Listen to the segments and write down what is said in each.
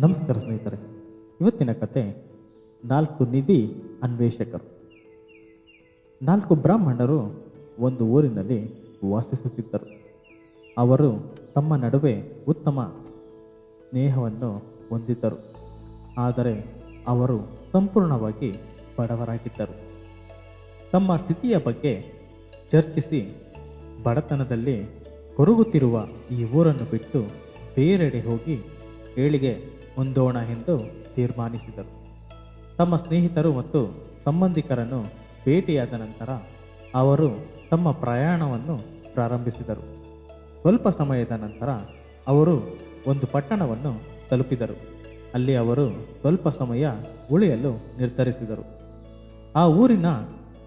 ನಮಸ್ಕಾರ ಸ್ನೇಹಿತರೆ. ಇವತ್ತಿನ ಕತೆ ನಾಲ್ಕು ನಿಧಿ ಅನ್ವೇಷಕರು. ನಾಲ್ಕು ಬ್ರಾಹ್ಮಣರು ಒಂದು ಊರಿನಲ್ಲಿ ವಾಸಿಸುತ್ತಿದ್ದರು. ಅವರು ತಮ್ಮ ನಡುವೆ ಉತ್ತಮ ಸ್ನೇಹವನ್ನು ಹೊಂದಿದ್ದರು. ಆದರೆ ಅವರು ಸಂಪೂರ್ಣವಾಗಿ ಬಡವರಾಗಿದ್ದರು. ತಮ್ಮ ಸ್ಥಿತಿಯ ಬಗ್ಗೆ ಚರ್ಚಿಸಿ ಬಡತನದಲ್ಲಿ ಕೊರಗುತ್ತಿರುವ ಈ ಊರನ್ನು ಬಿಟ್ಟು ಬೇರೆಡೆ ಹೋಗಿ ಏಳಿಗೆ ಹೊಂದೋಣ ಎಂದು ತೀರ್ಮಾನಿಸಿದರು. ತಮ್ಮ ಸ್ನೇಹಿತರು ಮತ್ತು ಸಂಬಂಧಿಕರನ್ನು ಭೇಟಿಯಾದ ನಂತರ ಅವರು ತಮ್ಮ ಪ್ರಯಾಣವನ್ನು ಪ್ರಾರಂಭಿಸಿದರು. ಸ್ವಲ್ಪ ಸಮಯದ ನಂತರ ಅವರು ಒಂದು ಪಟ್ಟಣವನ್ನು ತಲುಪಿದರು. ಅಲ್ಲಿ ಅವರು ಸ್ವಲ್ಪ ಸಮಯ ಉಳಿಯಲು ನಿರ್ಧರಿಸಿದರು. ಆ ಊರಿನ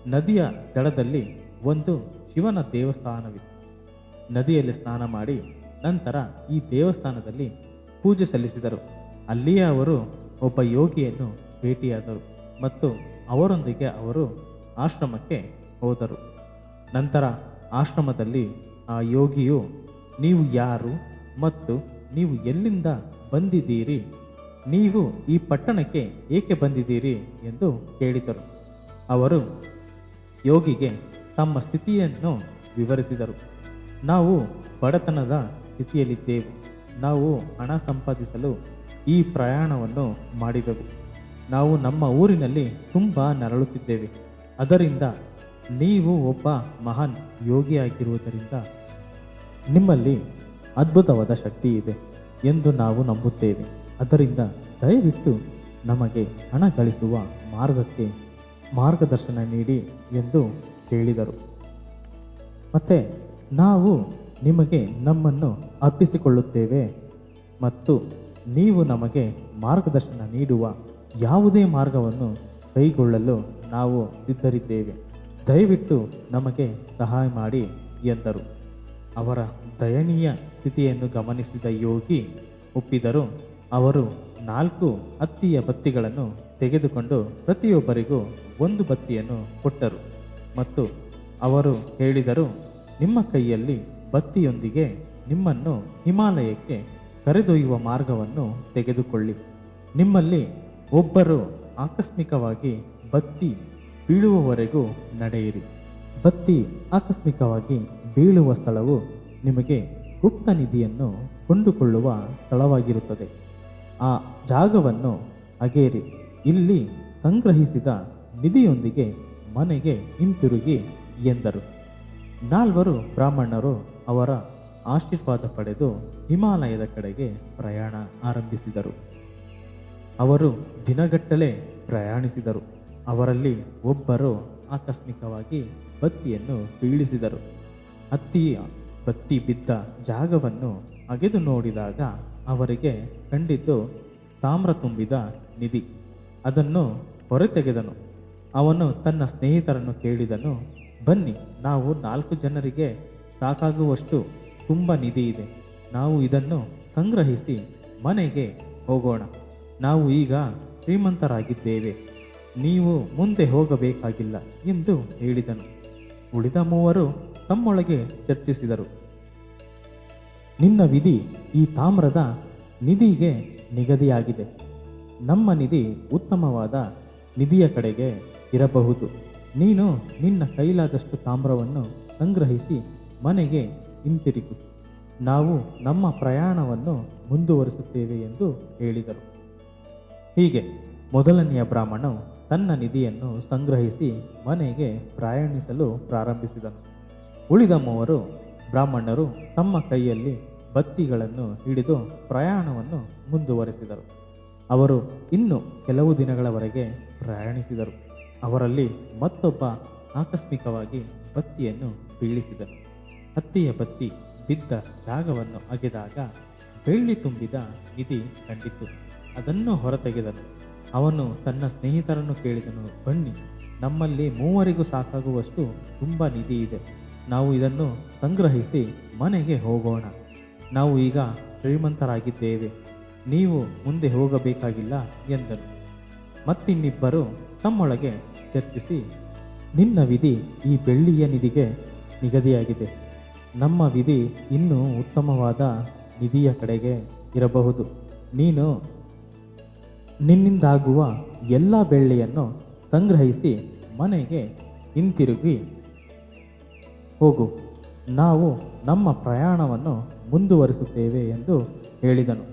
ನದಿಯ ದಡದಲ್ಲಿ ಒಂದು ಶಿವನ ದೇವಸ್ಥಾನವಿತ್ತು. ನದಿಯಲ್ಲಿ ಸ್ನಾನ ಮಾಡಿ ನಂತರ ಈ ದೇವಸ್ಥಾನದಲ್ಲಿ ಪೂಜೆ ಸಲ್ಲಿಸಿದರು. ಅಲ್ಲಿಯೇ ಅವರು ಒಬ್ಬ ಯೋಗಿಯನ್ನು ಭೇಟಿಯಾದರು ಮತ್ತು ಅವರೊಂದಿಗೆ ಅವರು ಆಶ್ರಮಕ್ಕೆ ಹೋದರು. ನಂತರ ಆಶ್ರಮದಲ್ಲಿ ಆ ಯೋಗಿಯು, ನೀವು ಯಾರು ಮತ್ತು ನೀವು ಎಲ್ಲಿಂದ ಬಂದಿದ್ದೀರಿ? ನೀವು ಈ ಪಟ್ಟಣಕ್ಕೆ ಏಕೆ ಬಂದಿದ್ದೀರಿ? ಎಂದು ಕೇಳಿದರು. ಅವರು ಯೋಗಿಗೆ ತಮ್ಮ ಸ್ಥಿತಿಯನ್ನು ವಿವರಿಸಿದರು. ನಾವು ಬಡತನದ ಸ್ಥಿತಿಯಲ್ಲಿದ್ದೇವೆ. ನಾವು ಹಣ ಸಂಪಾದಿಸಲು ಈ ಪ್ರಯಾಣವನ್ನು ಮಾಡಿದೆವು. ನಾವು ನಮ್ಮ ಊರಿನಲ್ಲಿ ತುಂಬ ನರಳುತ್ತಿದ್ದೇವೆ. ಅದರಿಂದ ನೀವು ಒಬ್ಬ ಮಹಾನ್ ಯೋಗಿಯಾಗಿರುವುದರಿಂದ ನಿಮ್ಮಲ್ಲಿ ಅದ್ಭುತವಾದ ಶಕ್ತಿ ಇದೆ ಎಂದು ನಾವು ನಂಬುತ್ತೇವೆ. ಅದರಿಂದ ದಯವಿಟ್ಟು ನಮಗೆ ಹಣ ಗಳಿಸುವ ಮಾರ್ಗಕ್ಕೆ ಮಾರ್ಗದರ್ಶನ ನೀಡಿ ಎಂದು ಹೇಳಿದರು. ಮತ್ತು ನಾವು ನಿಮಗೆ ನಮ್ಮನ್ನು ಅರ್ಪಿಸಿಕೊಳ್ಳುತ್ತೇವೆ ಮತ್ತು ನೀವು ನಮಗೆ ಮಾರ್ಗದರ್ಶನ ನೀಡುವ ಯಾವುದೇ ಮಾರ್ಗವನ್ನು ಕೈಗೊಳ್ಳಲು ನಾವು ಸಿದ್ಧರಿದ್ದೇವೆ ದಯವಿಟ್ಟು ನಮಗೆ ಸಹಾಯ ಮಾಡಿ ಎಂದರು. ಅವರ ದಯನೀಯ ಸ್ಥಿತಿಯನ್ನು ಗಮನಿಸಿದ ಯೋಗಿ ಒಪ್ಪಿದರು. ಅವರು ನಾಲ್ಕು ಹತ್ತಿಯ ಬತ್ತಿಗಳನ್ನು ತೆಗೆದುಕೊಂಡು ಪ್ರತಿಯೊಬ್ಬರಿಗೂ ಒಂದು ಬತ್ತಿಯನ್ನು ಕೊಟ್ಟರು ಮತ್ತು ಅವರು ಹೇಳಿದರು, ನಿಮ್ಮ ಕೈಯಲ್ಲಿ ಬತ್ತಿಯೊಂದಿಗೆ ನಿಮ್ಮನ್ನು ಹಿಮಾಲಯಕ್ಕೆ ಕರೆದೊಯ್ಯುವ ಮಾರ್ಗವನ್ನು ತೆಗೆದುಕೊಳ್ಳಿ. ನಿಮ್ಮಲ್ಲಿ ಒಬ್ಬರು ಆಕಸ್ಮಿಕವಾಗಿ ಬತ್ತಿ ಬೀಳುವವರೆಗೂ ನಡೆಯಿರಿ. ಬತ್ತಿ ಆಕಸ್ಮಿಕವಾಗಿ ಬೀಳುವ ಸ್ಥಳವು ನಿಮಗೆ ಗುಪ್ತ ನಿಧಿಯನ್ನು ಕೊಂಡುಕೊಳ್ಳುವ ಸ್ಥಳವಾಗಿರುತ್ತದೆ. ಆ ಜಾಗವನ್ನು ಅಗೇರಿ ಇಲ್ಲಿ ಸಂಗ್ರಹಿಸಿದ ನಿಧಿಯೊಂದಿಗೆ ಮನೆಗೆ ಹಿಂತಿರುಗಿ ಎಂದರು. ನಾಲ್ವರು ಬ್ರಾಹ್ಮಣರು ಅವರ ಆಶೀರ್ವಾದ ಪಡೆದು ಹಿಮಾಲಯದ ಕಡೆಗೆ ಪ್ರಯಾಣ ಆರಂಭಿಸಿದರು. ಅವರು ದಿನಗಟ್ಟಲೆ ಪ್ರಯಾಣಿಸಿದರು. ಅವರಲ್ಲಿ ಒಬ್ಬರು ಆಕಸ್ಮಿಕವಾಗಿ ಬತ್ತಿಯನ್ನು ಬೀಳಿಸಿದರು. ಹತ್ತಿಯ ಬತ್ತಿ ಬಿದ್ದ ಜಾಗವನ್ನು ಅಗೆದು ನೋಡಿದಾಗ ಅವರಿಗೆ ಕಂಡಿದ್ದು ತಾಮ್ರ ತುಂಬಿದ ನಿಧಿ. ಅದನ್ನು ಹೊರತೆಗೆದನು. ಅವನು ತನ್ನ ಸ್ನೇಹಿತರನ್ನು ಕೇಳಿದನು, ಬನ್ನಿ, ನಾವು ನಾಲ್ಕು ಜನರಿಗೆ ಸಾಕಾಗುವಷ್ಟು ತುಂಬ ನಿಧಿ ಇದೆ. ನಾವು ಇದನ್ನು ಸಂಗ್ರಹಿಸಿ ಮನೆಗೆ ಹೋಗೋಣ. ನಾವು ಈಗ ಶ್ರೀಮಂತರಾಗಿದ್ದೇವೆ. ನೀವು ಮುಂದೆ ಹೋಗಬೇಕಾಗಿಲ್ಲ ಎಂದು ಹೇಳಿದನು. ಉಳಿದ ಮೂವರು ತಮ್ಮೊಳಗೆ ಚರ್ಚಿಸಿದರು. ನಿನ್ನ ವಿಧಿ ಈ ತಾಮ್ರದ ನಿಧಿಗೆ ನಿಗದಿಯಾಗಿದೆ. ನಮ್ಮ ನಿಧಿ ಉತ್ತಮವಾದ ನಿಧಿಯ ಕಡೆಗೆ ಇರಬಹುದು. ನೀನು ನಿನ್ನ ಕೈಲಾದಷ್ಟು ತಾಮ್ರವನ್ನು ಸಂಗ್ರಹಿಸಿ ಮನೆಗೆ ಹಿಂತಿರುಗು ನಾವು ನಮ್ಮ ಪ್ರಯಾಣವನ್ನು ಮುಂದುವರಿಸುತ್ತೇವೆ ಎಂದು ಹೇಳಿದರು. ಹೀಗೆ ಮೊದಲನೆಯ ಬ್ರಾಹ್ಮಣ ತನ್ನ ನಿಧಿಯನ್ನು ಸಂಗ್ರಹಿಸಿ ಮನೆಗೆ ಪ್ರಯಾಣಿಸಲು ಪ್ರಾರಂಭಿಸಿದನು. ಉಳಿದ ಮೂವರು ಬ್ರಾಹ್ಮಣರು ತಮ್ಮ ಕೈಯಲ್ಲಿ ಬತ್ತಿಗಳನ್ನು ಹಿಡಿದು ಪ್ರಯಾಣವನ್ನು ಮುಂದುವರೆಸಿದರು. ಅವರು ಇನ್ನು ಕೆಲವು ದಿನಗಳವರೆಗೆ ಪ್ರಯಾಣಿಸಿದರು. ಅವರಲ್ಲಿ ಮತ್ತೊಬ್ಬ ಆಕಸ್ಮಿಕವಾಗಿ ಬತ್ತಿಯನ್ನು ಬೀಳಿಸಿದನು. ಹತ್ತಿಯ ಬತ್ತಿ ಬಿದ್ದ ಜಾಗವನ್ನು ಅಗೆದಾಗ ಬೆಳ್ಳಿ ತುಂಬಿದ ನಿಧಿ ಕಂಡಿತು. ಅದನ್ನು ಹೊರತೆಗೆದನು. ಅವನು ತನ್ನ ಸ್ನೇಹಿತರನ್ನು ಕೇಳಿದನು, ಬನ್ನಿ, ನಮ್ಮಲ್ಲಿ ಮೂವರಿಗೂ ಸಾಕಾಗುವಷ್ಟು ತುಂಬ ನಿಧಿ ಇದೆ. ನಾವು ಇದನ್ನು ಸಂಗ್ರಹಿಸಿ ಮನೆಗೆ ಹೋಗೋಣ. ನಾವು ಈಗ ಶ್ರೀಮಂತರಾಗಿದ್ದೇವೆ. ನೀವು ಮುಂದೆ ಹೋಗಬೇಕಾಗಿಲ್ಲ ಎಂದನು. ಮತ್ತಿನ್ನಿಬ್ಬರು ತಮ್ಮೊಳಗೆ ಚರ್ಚಿಸಿ, ನಿನ್ನ ವಿಧಿ ಈ ಬೆಳ್ಳಿಯ ನಿಧಿಗೆ ನಿಗದಿಯಾಗಿದೆ. ನಮ್ಮ ವಿಧಿ ಇನ್ನೂ ಉತ್ತಮವಾದ ನಿಧಿಯ ಕಡೆಗೆ ಇರಬಹುದು. ನೀನು ನಿನ್ನಿಂದಾಗುವ ಎಲ್ಲ ಬೆಳ್ಳಿಯನ್ನು ಸಂಗ್ರಹಿಸಿ ಮನೆಗೆ ಹಿಂತಿರುಗಿ ಹೋಗು. ನಾವು ನಮ್ಮ ಪ್ರಯಾಣವನ್ನು ಮುಂದುವರಿಸುತ್ತೇವೆ ಎಂದು ಹೇಳಿದನು.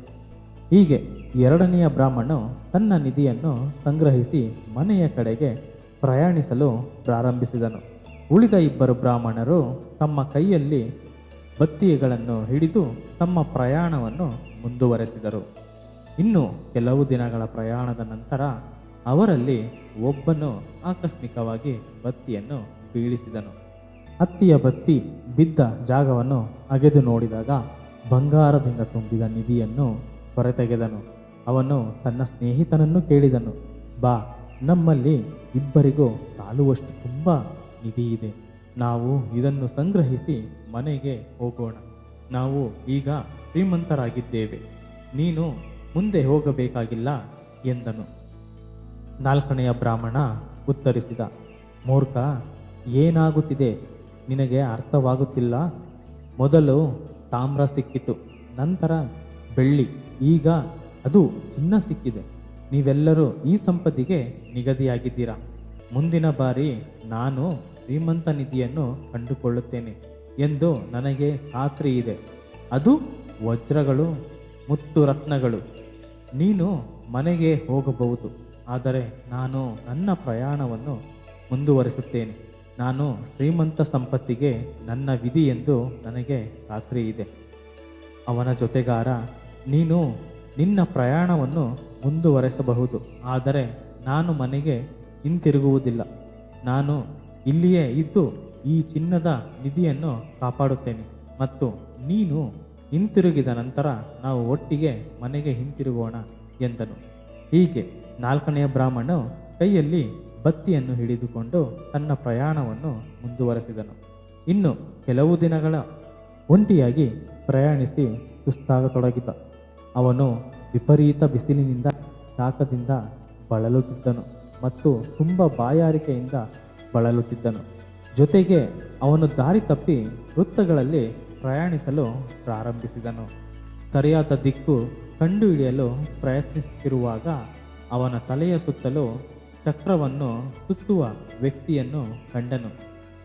ಹೀಗೆ ಎರಡನೆಯ ಬ್ರಾಹ್ಮಣನು ತನ್ನ ನಿಧಿಯನ್ನು ಸಂಗ್ರಹಿಸಿ ಮನೆಯ ಕಡೆಗೆ ಪ್ರಯಾಣಿಸಲು ಪ್ರಾರಂಭಿಸಿದನು. ಉಳಿದ ಇಬ್ಬರು ಬ್ರಾಹ್ಮಣರು ತಮ್ಮ ಕೈಯಲ್ಲಿ ಬತ್ತಿಗೆಗಳನ್ನು ಹಿಡಿದು ತಮ್ಮ ಪ್ರಯಾಣವನ್ನು ಮುಂದುವರೆಸಿದರು. ಇನ್ನು ಕೆಲವು ದಿನಗಳ ಪ್ರಯಾಣದ ನಂತರ ಅವರಲ್ಲಿ ಒಬ್ಬನು ಆಕಸ್ಮಿಕವಾಗಿ ಬತ್ತಿಯನ್ನು ಬೀಳಿಸಿದನು. ಹತ್ತಿಯ ಬತ್ತಿ ಬಿದ್ದ ಜಾಗವನ್ನು ಅಗೆದು ನೋಡಿದಾಗ ಬಂಗಾರದಿಂದ ತುಂಬಿದ ನಿಧಿಯನ್ನು ಹೊರತೆಗೆದನು. ಅವನು ತನ್ನ ಸ್ನೇಹಿತನನ್ನು ಕೇಳಿದನು. ಬಾ, ನಮ್ಮಲ್ಲಿ ಇಬ್ಬರಿಗೂ ಕಾಲುವಷ್ಟು ತುಂಬ ನಿಧಿ ಇದೆ ನಾವು ಇದನ್ನು ಸಂಗ್ರಹಿಸಿ ಮನೆಗೆ ಹೋಗೋಣ. ನಾವು ಈಗ ಶ್ರೀಮಂತರಾಗಿದ್ದೇವೆ. ನೀನು ಮುಂದೆ ಹೋಗಬೇಕಾಗಿಲ್ಲ ಎಂದನು. ನಾಲ್ಕನೆಯ ಬ್ರಾಹ್ಮಣ ಉತ್ತರಿಸಿದ, ಮೂರ್ಖ, ಏನಾಗುತ್ತಿದೆ? ನಿನಗೆ ಅರ್ಥವಾಗುತ್ತಿಲ್ಲ? ಮೊದಲು ತಾಮ್ರ ಸಿಕ್ಕಿತು, ನಂತರ ಬೆಳ್ಳಿ, ಈಗ ಅದು ಚಿನ್ನ ಸಿಕ್ಕಿದೆ. ನೀವೆಲ್ಲರೂ ಈ ಸಂಪತ್ತಿಗೆ ನಿಗದಿಯಾಗಿದ್ದೀರಾ? ಮುಂದಿನ ಬಾರಿ ನಾನು ಶ್ರೀಮಂತ ನಿಧಿಯನ್ನು ಕಂಡುಕೊಳ್ಳುತ್ತೇನೆ ಎಂದು ನನಗೆ ಖಾತ್ರಿ ಇದೆ. ಅದು ವಜ್ರಗಳು, ಮುತ್ತು ರತ್ನಗಳು. ನೀನು ಮನೆಗೆ ಹೋಗಬಹುದು, ಆದರೆ ನಾನು ನನ್ನ ಪ್ರಯಾಣವನ್ನು ಮುಂದುವರಿಸುತ್ತೇನೆ. ನಾನು ಶ್ರೀಮಂತ ಸಂಪತ್ತಿಗೆ ನನ್ನ ವಿಧಿ ಎಂದು ನನಗೆ ಖಾತ್ರಿ ಇದೆ. ಅವನ ಜೊತೆಗಾರ, ನೀನು ನಿನ್ನ ಪ್ರಯಾಣವನ್ನು ಮುಂದುವರೆಸಬಹುದು, ಆದರೆ ನಾನು ಮನೆಗೆ ಹಿಂತಿರುಗುವುದಿಲ್ಲ. ನಾನು ಇಲ್ಲಿಯೇ ಇದ್ದು ಈ ಚಿನ್ನದ ನಿಧಿಯನ್ನು ಕಾಪಾಡುತ್ತೇನೆ. ಮತ್ತು ನೀನು ಹಿಂತಿರುಗಿದ ನಂತರ ನಾವು ಒಟ್ಟಿಗೆ ಮನೆಗೆ ಹಿಂತಿರುಗೋಣ ಎಂದನು. ಹೀಗೆ ನಾಲ್ಕನೆಯ ಬ್ರಾಹ್ಮಣನು ಕೈಯಲ್ಲಿ ಬತ್ತಿಯನ್ನು ಹಿಡಿದುಕೊಂಡು ತನ್ನ ಪ್ರಯಾಣವನ್ನು ಮುಂದುವರೆಸಿದನು. ಇನ್ನು ಕೆಲವು ದಿನಗಳ ಒಂಟಿಯಾಗಿ ಪ್ರಯಾಣಿಸಿ ಸುಸ್ತಾಗತೊಡಗಿದ. ಅವನು ವಿಪರೀತ ಬಿಸಿಲಿನಿಂದ ಶಾಖದಿಂದ ಬಳಲುತ್ತಿದ್ದನು ಮತ್ತು ತುಂಬ ಬಾಯಾರಿಕೆಯಿಂದ ಬಳಲುತ್ತಿದ್ದನು. ಜೊತೆಗೆ ಅವನು ದಾರಿ ತಪ್ಪಿ ವೃತ್ತಗಳಲ್ಲಿ ಪ್ರಯಾಣಿಸಲು ಪ್ರಾರಂಭಿಸಿದನು. ಸರಿಯಾದ ದಿಕ್ಕು ಕಂಡುಹಿಡಿಯಲು ಪ್ರಯತ್ನಿಸುತ್ತಿರುವಾಗ ಅವನ ತಲೆಯ ಸುತ್ತಲೂ ಚಕ್ರವನ್ನು ಸುತ್ತುವ ವ್ಯಕ್ತಿಯನ್ನು ಕಂಡನು.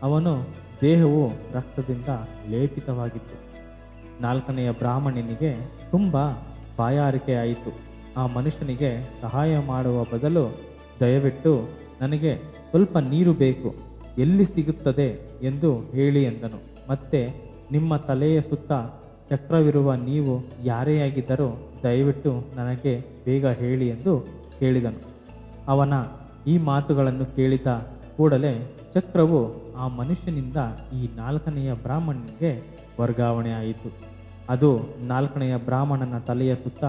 ಅವನು ದೇಹವು ರಕ್ತದಿಂದ ಲೇಪಿತವಾಗಿತ್ತು. ನಾಲ್ಕನೆಯ ಬ್ರಾಹ್ಮಣನಿಗೆ ತುಂಬ ಬಾಯಾರಿಕೆಯಾಯಿತು. ಆ ಮನುಷ್ಯನಿಗೆ ಸಹಾಯ ಮಾಡುವ ಬದಲು ದಯವಿಟ್ಟು ನನಗೆ ಸ್ವಲ್ಪ ನೀರು ಬೇಕು, ಎಲ್ಲಿ ಸಿಗುತ್ತದೆ ಎಂದು ಹೇಳಿ ಎಂದನು. ಮತ್ತೆ ನಿಮ್ಮ ತಲೆಯ ಸುತ್ತ ಚಕ್ರವಿರುವ ನೀವು ಯಾರೇ ಆಗಿದ್ದರೂ ದಯವಿಟ್ಟು ನನಗೆ ಬೇಗ ಹೇಳಿ ಎಂದು ಕೇಳಿದನು ಅವನ ಈ ಮಾತುಗಳನ್ನು ಕೇಳಿದ ಕೂಡಲೇ ಚಕ್ರವು ಆ ಮನುಷ್ಯನಿಂದ ಈ ನಾಲ್ಕನೆಯ ಬ್ರಾಹ್ಮಣನಿಗೆ ವರ್ಗಾವಣೆ ಆಯಿತು. ಅದು ನಾಲ್ಕನೆಯ ಬ್ರಾಹ್ಮಣನ ತಲೆಯ ಸುತ್ತ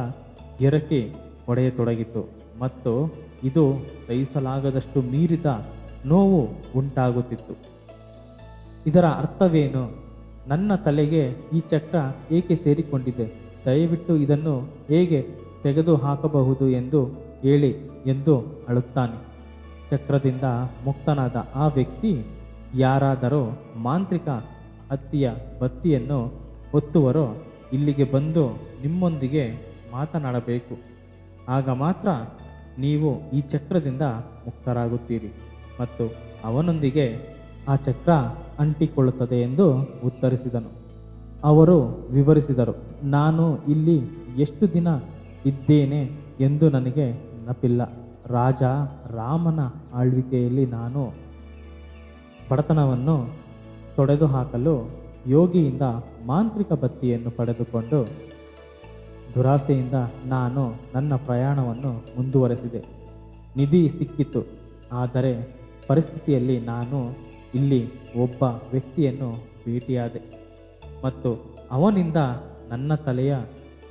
ಗಿರಕಿ ಹೊಡೆಯತೊಡಗಿತು ಮತ್ತು ಇದು ಸಹಿಸಲಾಗದಷ್ಟು ಮೀರಿದ ನೋವು ಉಂಟಾಗುತ್ತಿತ್ತು. ಇದರ ಅರ್ಥವೇನು? ನನ್ನ ತಲೆಗೆ ಈ ಚಕ್ರ ಏಕೆ ಸೇರಿಕೊಂಡಿದೆ? ದಯವಿಟ್ಟು ಇದನ್ನು ಹೇಗೆ ತೆಗೆದು ಹಾಕಬಹುದು ಎಂದು ಹೇಳಿ ಎಂದು ಅಳುತ್ತಾನೆ. ಚಕ್ರದಿಂದ ಮುಕ್ತನಾದ ಆ ವ್ಯಕ್ತಿ ಯಾರಾದರೂ ಮಾಂತ್ರಿಕ ಹತ್ತಿಯ ಬತ್ತಿಯನ್ನು ಹೊತ್ತುವರೋ ಇಲ್ಲಿಗೆ ಬಂದು ನಿಮ್ಮೊಂದಿಗೆ ಮಾತನಾಡಬೇಕು. ಆಗ ಮಾತ್ರ ನೀವು ಈ ಚಕ್ರದಿಂದ ಮುಕ್ತರಾಗುತ್ತೀರಿ ಮತ್ತು ಅವನೊಂದಿಗೆ ಆ ಚಕ್ರ ಅಂಟಿಕೊಳ್ಳುತ್ತದೆ ಎಂದು ಉತ್ತರಿಸಿದನು. ಅವರು ವಿವರಿಸಿದರು, ನಾನು ಇಲ್ಲಿ ಎಷ್ಟು ದಿನ ಇದ್ದೇನೆ ಎಂದು ನನಗೆ ನೆನಪಿಲ್ಲ. ರಾಜ ರಾಮನ ಆಳ್ವಿಕೆಯಲ್ಲಿ ನಾನು ಬಡತನವನ್ನು ತೊಡೆದು ಹಾಕಲು ಯೋಗಿಯಿಂದ ಮಾಂತ್ರಿಕ ಬತ್ತಿಯನ್ನು ಪಡೆದುಕೊಂಡು ದುರಾಸೆಯಿಂದ ನಾನು ನನ್ನ ಪ್ರಯಾಣವನ್ನು ಮುಂದುವರೆಸಿದೆ. ನಿಧಿ ಸಿಕ್ಕಿತು, ಆದರೆ ಪರಿಸ್ಥಿತಿಯಲ್ಲಿ ನಾನು ಇಲ್ಲಿ ಒಬ್ಬ ವ್ಯಕ್ತಿಯನ್ನು ಭೇಟಿಯಾದೆ ಮತ್ತು ಅವನಿಂದ ನನ್ನ ತಲೆಯ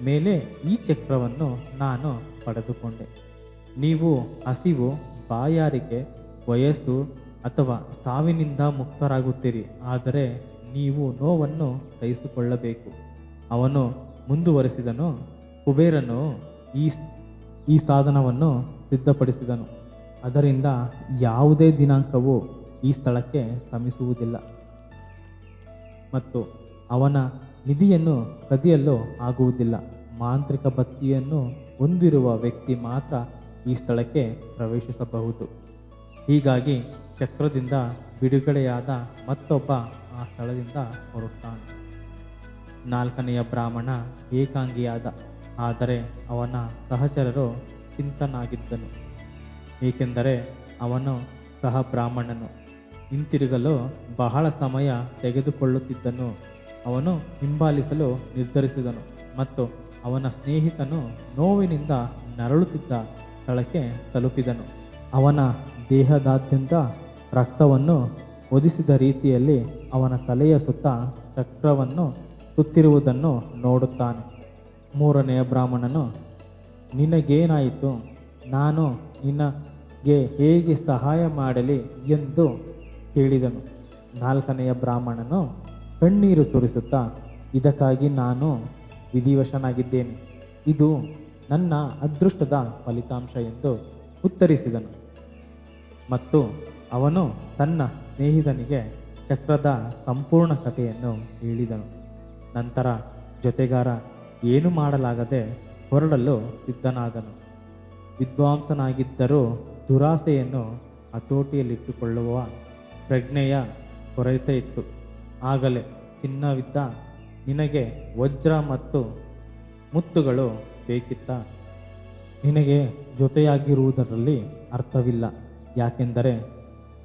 ಮೇಲೆ ಈ ಚಕ್ರವನ್ನು ನಾನು ಪಡೆದುಕೊಂಡೆ. ನೀವು ಹಸಿವು, ಬಾಯಾರಿಕೆ, ವಯಸ್ಸು ಅಥವಾ ಸಾವಿನಿಂದ ಮುಕ್ತರಾಗುತ್ತೀರಿ, ಆದರೆ ನೀವು ನೋವನ್ನು ಸಹಿಸಿಕೊಳ್ಳಬೇಕು. ಅವನು ಮುಂದುವರೆಸಿದನು ಕುಬೇರನು ಈ ಈ ಸಾಧನವನ್ನು ಸಿದ್ಧಪಡಿಸಿದನು. ಅದರಿಂದ ಯಾವುದೇ ದಿನಾಂಕವು ಈ ಸ್ಥಳಕ್ಕೆ ಶ್ರಮಿಸುವುದಿಲ್ಲ ಮತ್ತು ಅವನ ನಿಧಿಯನ್ನು ಕದಿಯಲು ಆಗುವುದಿಲ್ಲ. ಮಾಂತ್ರಿಕ ಬತ್ತಿಯನ್ನು ಹೊಂದಿರುವ ವ್ಯಕ್ತಿ ಮಾತ್ರ ಈ ಸ್ಥಳಕ್ಕೆ ಪ್ರವೇಶಿಸಬಹುದು. ಹೀಗಾಗಿ ಚಕ್ರದಿಂದ ಬಿಡುಗಡೆಯಾದ ಮತ್ತೊಬ್ಬ ಆ ಸ್ಥಳದಿಂದ ಹೊರಟಾನೆ ನಾಲ್ಕನೆಯ ಬ್ರಾಹ್ಮಣ ಏಕಾಂಗಿಯಾದ. ಆದರೆ ಅವನ ಸಹಚರರು ಚಿಂತನಾಗಿದ್ದನು, ಏಕೆಂದರೆ ಅವನು ಸಹ ಬ್ರಾಹ್ಮಣನು. ಹಿಂತಿರುಗಲು ಬಹಳ ಸಮಯ ತೆಗೆದುಕೊಳ್ಳುತ್ತಿದ್ದನು. ಅವನು ಹಿಂಬಾಲಿಸಲು ನಿರ್ಧರಿಸಿದನು ಮತ್ತು ಅವನ ಸ್ನೇಹಿತನು ನೋವಿನಿಂದ ನರಳುತ್ತಿದ್ದ ಸ್ಥಳಕ್ಕೆ ತಲುಪಿದನು. ಅವನ ದೇಹದಾದ್ಯಂತ ರಕ್ತವನ್ನು ಒದಿಸಿದ ರೀತಿಯಲ್ಲಿ ಅವನ ತಲೆಯ ಸುತ್ತ ಚಕ್ರವನ್ನು ಸುತ್ತಿರುವುದನ್ನು ನೋಡುತ್ತಾನೆ. ಮೂರನೆಯ ಬ್ರಾಹ್ಮಣನು, ನಿನಗೇನಾಯಿತು? ನಾನು ನಿನಗೆ ಹೇಗೆ ಸಹಾಯ ಮಾಡಲಿ ಎಂದು ಕೇಳಿದನು ನಾಲ್ಕನೆಯ ಬ್ರಾಹ್ಮಣನು, ಕಣ್ಣೀರು ಸುರಿಸುತ್ತಾ, ಇದಕ್ಕಾಗಿ ನಾನು ವಿಧಿವಶನಾಗಿದ್ದೇನೆ. ಇದು ನನ್ನ ಅದೃಷ್ಟದ ಫಲಿತಾಂಶ ಎಂದು ಉತ್ತರಿಸಿದನು. ಮತ್ತು ಅವನು ತನ್ನ ಸ್ನೇಹಿತನಿಗೆ ಚಕ್ರದ ಸಂಪೂರ್ಣ ಕಥೆಯನ್ನು ಹೇಳಿದನು. ನಂತರ ಜೊತೆಗಾರ ಏನು ಮಾಡಲಾಗದೆ ಹೊರಡಲು ಸಿದ್ಧನಾದನು. ವಿದ್ವಾಂಸನಾಗಿದ್ದರೂ ದುರಾಸೆಯನ್ನು ಹತೋಟಿಯಲ್ಲಿಟ್ಟುಕೊಳ್ಳುವ ಪ್ರಜ್ಞೆಯ ಕೊರತೆ ಇತ್ತು. ಆಗಲೇ ಚಿನ್ನವಿದ್ದ ನಿನಗೆ ವಜ್ರ ಮತ್ತು ಮುತ್ತುಗಳು ಬೇಕಿತ್ತ? ನಿನಗೆ ಜೊತೆಯಾಗಿರುವುದರಲ್ಲಿ ಅರ್ಥವಿಲ್ಲ. ಯಾಕೆಂದರೆ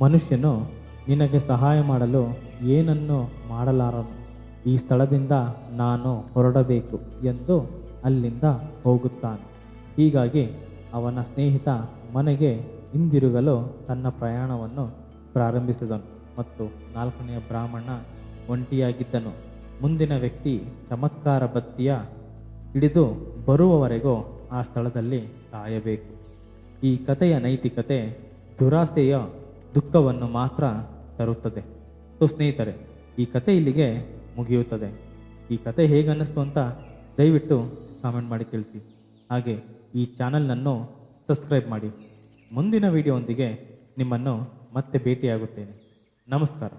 ಮನುಷ್ಯನು ನಿನಗೆ ಸಹಾಯ ಮಾಡಲು ಏನನ್ನು ಮಾಡಲಾರನು. ಈ ಸ್ಥಳದಿಂದ ನಾನು ಹೊರಡಬೇಕು ಎಂದು ಅಲ್ಲಿಂದ ಹೋಗುತ್ತಾನೆ. ಹೀಗಾಗಿ ಅವನ ಸ್ನೇಹಿತ ಮನೆಗೆ ಹಿಂದಿರುಗಲು ತನ್ನ ಪ್ರಯಾಣವನ್ನು ಪ್ರಾರಂಭಿಸಿದನು ಮತ್ತು ನಾಲ್ಕನೆಯ ಬ್ರಾಹ್ಮಣ ಒಂಟಿಯಾಗಿದ್ದನು. ಮುಂದಿನ ವ್ಯಕ್ತಿ ಚಮತ್ಕಾರ ಬತ್ತಿಯ ಹಿಡಿದು ಬರುವವರೆಗೂ ಆ ಸ್ಥಳದಲ್ಲಿ ಕಾಯಬೇಕು. ಈ ಕಥೆಯ ನೈತಿಕತೆ ದುರಾಸೆಯ ದುಃಖವನ್ನು ಮಾತ್ರ ತರುತ್ತದೆ. ಸೊ ಸ್ನೇಹಿತರೆ, ಈ ಕಥೆ ಇಲ್ಲಿಗೆ ಮುಗಿಯುತ್ತದೆ. ಈ ಕತೆ ಹೇಗನ್ನಿಸ್ತು ಅಂತ ದಯವಿಟ್ಟು ಕಾಮೆಂಟ್ ಮಾಡಿ ತಿಳಿಸಿ. ಹಾಗೆ ಈ ಚಾನಲ್ನನ್ನು ಸಬ್ಸ್ಕ್ರೈಬ್ ಮಾಡಿ. ಮುಂದಿನ ವಿಡಿಯೋದೊಂದಿಗೆ ನಿಮ್ಮನ್ನು ಮತ್ತೆ ಭೇಟಿಯಾಗುತ್ತೇನೆ. ನಮಸ್ಕಾರ.